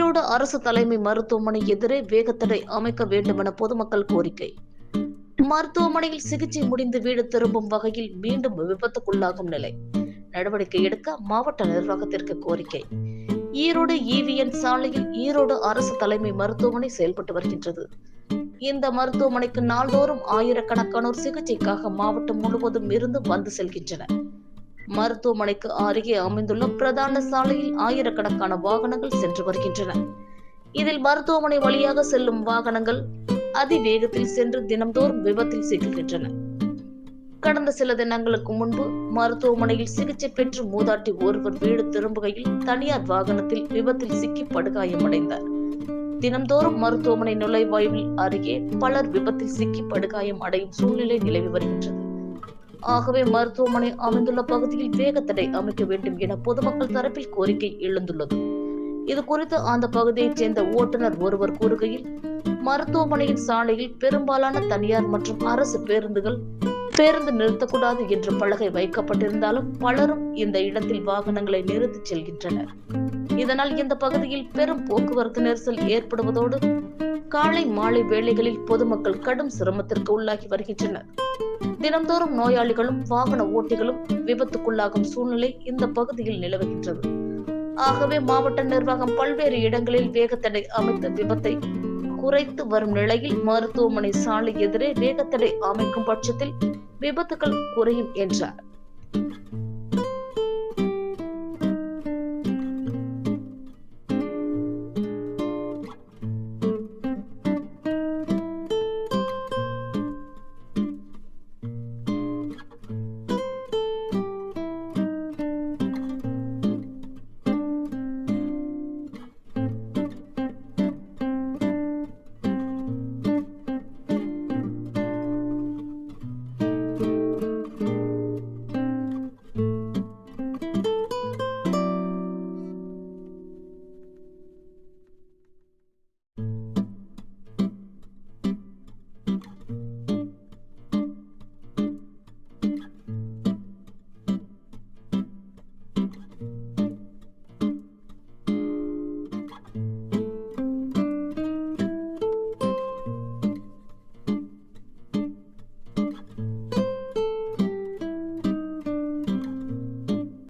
ஈரோடு அரசு தலைமை மருத்துவமனை எதிரே வேகத்தடை அமைக்க வேண்டும் என பொதுமக்கள் கோரிக்கை. மருத்துவமனையில் சிகிச்சை முடிந்து வீடு திரும்பும் வகையில் மீண்டும் விபத்துக்குள்ளாகும் நிலை. நடவடிக்கை எடுக்க மாவட்ட நிர்வாகத்திற்கு கோரிக்கை. ஈரோடு இவிஎன் சாலையில் ஈரோடு அரசு தலைமை மருத்துவமனை செயல்பட்டு வருகின்றது. இந்த மருத்துவமனைக்கு நாள்தோறும் ஆயிரக்கணக்கானோர் சிகிச்சைக்காக மாவட்டம் முழுவதும் இருந்து வந்து செல்கின்றனர். மருத்துவமனைக்கு அருகே அமைந்துள்ள பிரதான சாலையில் ஆயிரக்கணக்கான வாகனங்கள் சென்று வருகின்றன. இதில் மருத்துவமனை வழியாக செல்லும் வாகனங்கள் அதிவேகத்தில் சென்று தினம்தோறும் விபத்தில் சிக்குகின்றன கடந்த சில தினங்களுக்கு முன்பு மருத்துவமனையில் சிகிச்சை பெற்று மூதாட்டி ஒருவர் வீடு திரும்புகையில் தனியார் வாகனத்தில் விபத்தில் சிக்கி படுகாயமடைந்தார். தினம்தோறும் மருத்துவமனை நுழைவாயுவில் அருகே பலர் விபத்தில் சிக்கி படுகாயம் அடையும் சூழ்நிலை நிலவி வருகின்றது. ஆகவே மருத்துவமனை அமைந்துள்ள பகுதியில் வேகத்தடை அமைக்க வேண்டும் என பொதுமக்கள் தரப்பில் கோரிக்கை எழுந்துள்ளது. இது குறித்து அந்த பகுதியைச் சேர்ந்த ஓட்டுநர் ஒருவர் கூறுகையில் மருத்துவமனையின் சாலையில் பெரும்பாலான தனியார் மற்றும் அரசு பேருந்துகள் பேருந்து நிறுத்தக்கூடாது என்று பலகை வைக்கப்பட்டிருந்தாலும் பலரும் இந்த இடத்தில் வாகனங்களை நிறுத்திச் செல்கின்றனர். இதனால் இந்த பகுதியில் பெரும் போக்குவரத்து நெரிசல் ஏற்படுவதோடு காலை மாலை வேளைகளில் பொதுமக்கள் கடும் சிரமத்திற்கு உள்ளாகி வருகின்றனர். தினம்தோறும் நோயாளிகளும் வாகன ஓட்டிகளும் விபத்துக்குள்ளாகும் சூழ்நிலை இந்த பகுதியில் நிலவுகின்றது. ஆகவே மாவட்ட நிர்வாகம் பல்வேறு இடங்களில் வேகத்தடை அமைத்த விபத்தை குறைத்து வரும் நிலையில் மருத்துவமனை சாலை எதிரே வேகத்தடை அமைக்கும் பட்சத்தில் விபத்துகள் குறையும் என்றார்.